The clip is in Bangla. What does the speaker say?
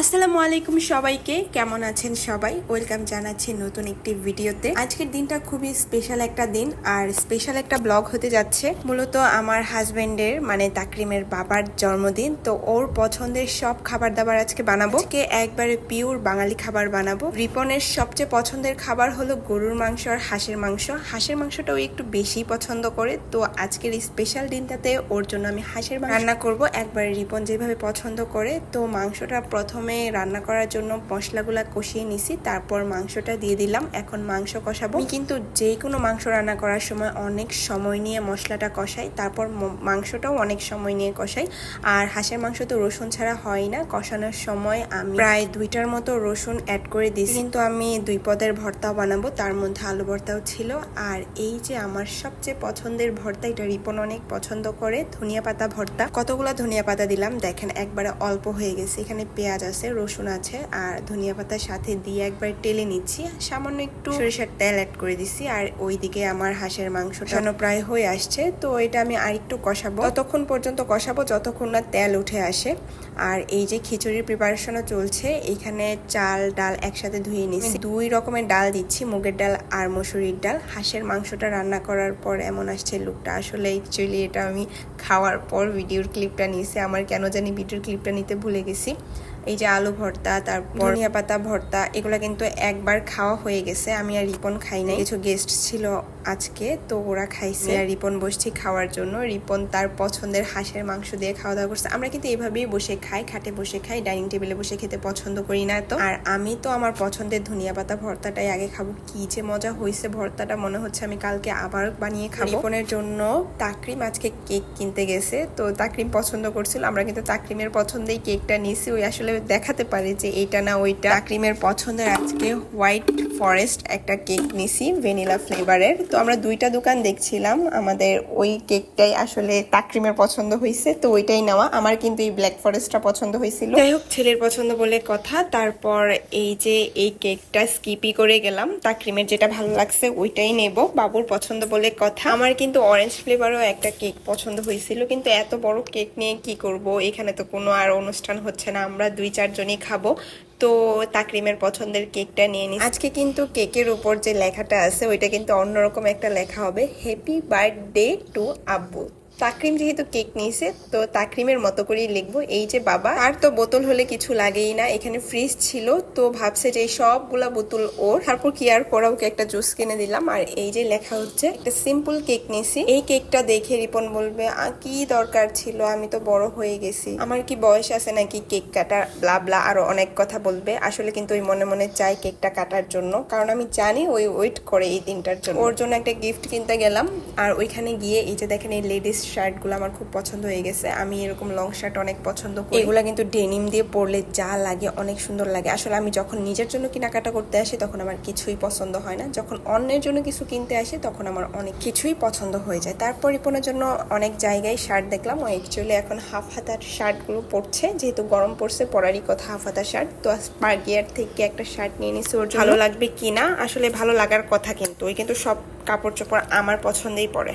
আসসালামু আলাইকুম সবাইকে। কেমন আছেন সবাই? ওয়েলকাম জানাচ্ছি নতুন একটি ভিডিওতে। আজকের দিনটা খুবই স্পেশাল একটা দিন আর স্পেশাল একটা ব্লগ হতে যাচ্ছে। মূলত আমার হাজবেন্ডের মানে তাকরিমের বাবার জন্মদিন, তো ওর পছন্দের সব খাবার দাবার আজকে বানাবো। কে একবারে পিওর বাঙালি খাবার বানাবো। রিপনের সবচেয়ে পছন্দের খাবার হলো গরুর মাংস আর হাঁসের মাংস। হাঁসের মাংসটা ও একটু বেশি পছন্দ করে, তো আজকের এই স্পেশাল দিনটাতে ওর জন্য আমি হাঁসের রান্না করব। একবারে রিপন যেভাবে পছন্দ করে, তো মাংসটা প্রথমে রান্না করার জন্য মশলাগুলা কষিয়ে নিছি, তারপর মাংসটা দিয়ে দিলাম। এখন মাংস কষাবো। কিন্তু যে কোনো মাংস রান্না করার সময় অনেক সময় নিয়ে মশলাটা কষাই, তারপর মাংসটাও অনেক সময় নিয়ে কষাই। আর হাঁসের মাংস তো রসুন ছাড়া হয় না, কষানোর সময় আমি প্রায় দুইটার মতো রসুন অ্যাড করে দিয়েছি কিন্তু আমি দুই পদের ভর্তাও বানাবো, তার মধ্যে আলু ভর্তাও ছিল। আর এই যে আমার সবচেয়ে পছন্দের ভর্তা, এটা রিপন অনেক পছন্দ করে, ধনিয়া পাতা ভর্তা। কতগুলো ধনিয়া পাতা দিলাম, দেখেন একবারে অল্প হয়ে গেছে, এখানে পেঁয়াজ আছে। রসুন আছে আর ধনিয়া পাতার সাথে দিয়ে একবার টেলে নিচ্ছি। সামান্য একটু সরিষার তেল অ্যাড করে দিছি আর ওইদিকে আমার হাঁসের মাংসটা প্রায় হয়ে আসছে তো এটা আমি আরেকটু কষাবো। ততক্ষণ পর্যন্ত কষাবো যতক্ষণ না তেল উঠে আসে। আর এই যে খিচুড়ির প্রিপারেশনও চলছে এখানে চাল ডাল একসাথে ধুয়ে নিচ্ছি। দুই রকমের ডাল দিচ্ছি মুগের ডাল আর মসুরির ডাল। হাঁসের মাংসটা রান্না করার পর এমন আসছে লুকটা আসলে অ্যাকচুয়ালি এটা আমি খাওয়ার পর ভিডিওর ক্লিপটা নিয়েছি। আমার কেন জানি ভিডিওর ক্লিপটা নিতে ভুলে গেছি। এই যে আলু ভর্তা তারপর ধনিয়া পাতা ভর্তা এগুলো কিন্তু একবার খাওয়া হয়ে গেছে। আমি আর রিপন খাই নাই। কিছু গেস্ট ছিল আজকে তো ওরা খাইছে। আর রিপন বসছি খাওয়ার জন্য। রিপন তার পছন্দের হাঁসের মাংস দিয়ে খাওয়া দাওয়া করছে। আমরা কিন্তু এভাবেই বসে খাই খাটে বসে খাই ডাইনিং টেবিলে বসে খেতে পছন্দ করি না তো। আর আমি তো আমার পছন্দের ধনিয়া পাতা ভর্তাটাই আগে খাব। কি যে মজা হয়েছে ভর্তাটা মনে হচ্ছে আমি কালকে আবার বানিয়ে খাব। রিপনের জন্য তাকরিম আজকে কেক কিনতে গেছে। তো তাকরিম পছন্দ করছিল। আমরা কিন্তু তাকরিমের পছন্দেই কেকটা নিছি। ওই আসলে দেখাতে পারে যে এইটা না ওইটা। তাকরিমের পছন্দের আজকে হোয়াইট ফরেস্ট একটা কেক নিছি ভ্যানিলা ফ্লেভারের তো আমরা দুইটা দোকান দেখছিলাম। আমাদের ওই কেকটাই আসলে তাকরিমের পছন্দ হয়েছে তো ওইটাই নেওয়া। আমার কিন্তু এই ব্ল্যাক ফরেস্টটা পছন্দ হয়েছিল যাই হোক, ছেলের পছন্দ বলে কথা। তারপর এই যে এই কেকটা স্কিপই করে গেলাম। তাকরিমের যেটা ভালো লাগছে, ওইটাই নেব। বাবুর পছন্দ বলে কথা। আমার কিন্তু অরেঞ্জ ফ্লেভারও একটা কেক পছন্দ হয়েছিল কিন্তু এত বড় কেক নিয়ে কি করব? এখানে তো কোনো আর অনুষ্ঠান হচ্ছে না, আমরা দুই চারজনই খাব। তো তাকরিমের পছন্দের কেকটা নিয়ে নিই আজকে কিন্তু কেকের উপর যে লেখাটা আছে, ওইটা কিন্তু অন্যরকম একটা লেখা হবে হ্যাপি বার্থডে টু আব্বু তাকরিম যেহেতু কেক নিয়েছে তো তাকরিমের মতো করেই লিখব। এই যে বাবা আর তো বোতল হলে কিছু লাগেই না এখানে ফ্রিজ ছিল তো ভাবছে যে সবগুলা বোতল ওর। তারপর কি আর করা ওকে একটা জুস কিনে দিলাম। আর এই যে লেখা হচ্ছে একটা সিম্পল কেক নিয়েছি। এই কেকটা দেখে রিপন বলবে "আ, কি দরকার ছিল? আমি তো বড় হয়ে গেছি। আমার কি বয়স আছে নাকি কেক কাটার? ব্লা ব্লা আরও অনেক কথা বলবে। আসলে কিন্তু ওই মনে মনে চাই কেকটা কাটার জন্য। কারণ আমি জানি ওই ওয়েট করে এই দিনটার জন্য। ওর জন্য একটা গিফট কিনতে গেলাম। আর ওইখানে গিয়ে এই যে দেখেন এই লেডিস শার্টগুলো আমার খুব পছন্দ হয়ে গেছে। আমি এরকম লং শার্ট অনেক পছন্দ করি। এগুলা কিন্তু ডেনিম দিয়ে পরলে যা লাগে অনেক সুন্দর লাগে। আসলে আমি যখন নিজের জন্য কেনাকাটা করতে আসি তখন আমার কিছুই পছন্দ হয় না। যখন অন্যের জন্য কিছু কিনতে আসি তখন আমার অনেক কিছুই পছন্দ হয়ে যায়। তারপর রিপনের জন্য অনেক জায়গায় শার্ট দেখলাম। ও অ্যাকচুয়ালি এখন হাফ হাতার শার্টগুলো পরছে। যেহেতু গরম পড়ছে পরারই কথা হাফ হাতার শার্ট তো স্পার্গিয়ার থেকে একটা শার্ট নিয়ে নিছি ওর ভালো লাগবে কিনা? আসলে ভালো লাগার কথা কিন্তু। ওই কিন্তু সব কাপড় চোপড় আমার পছন্দেই পড়ে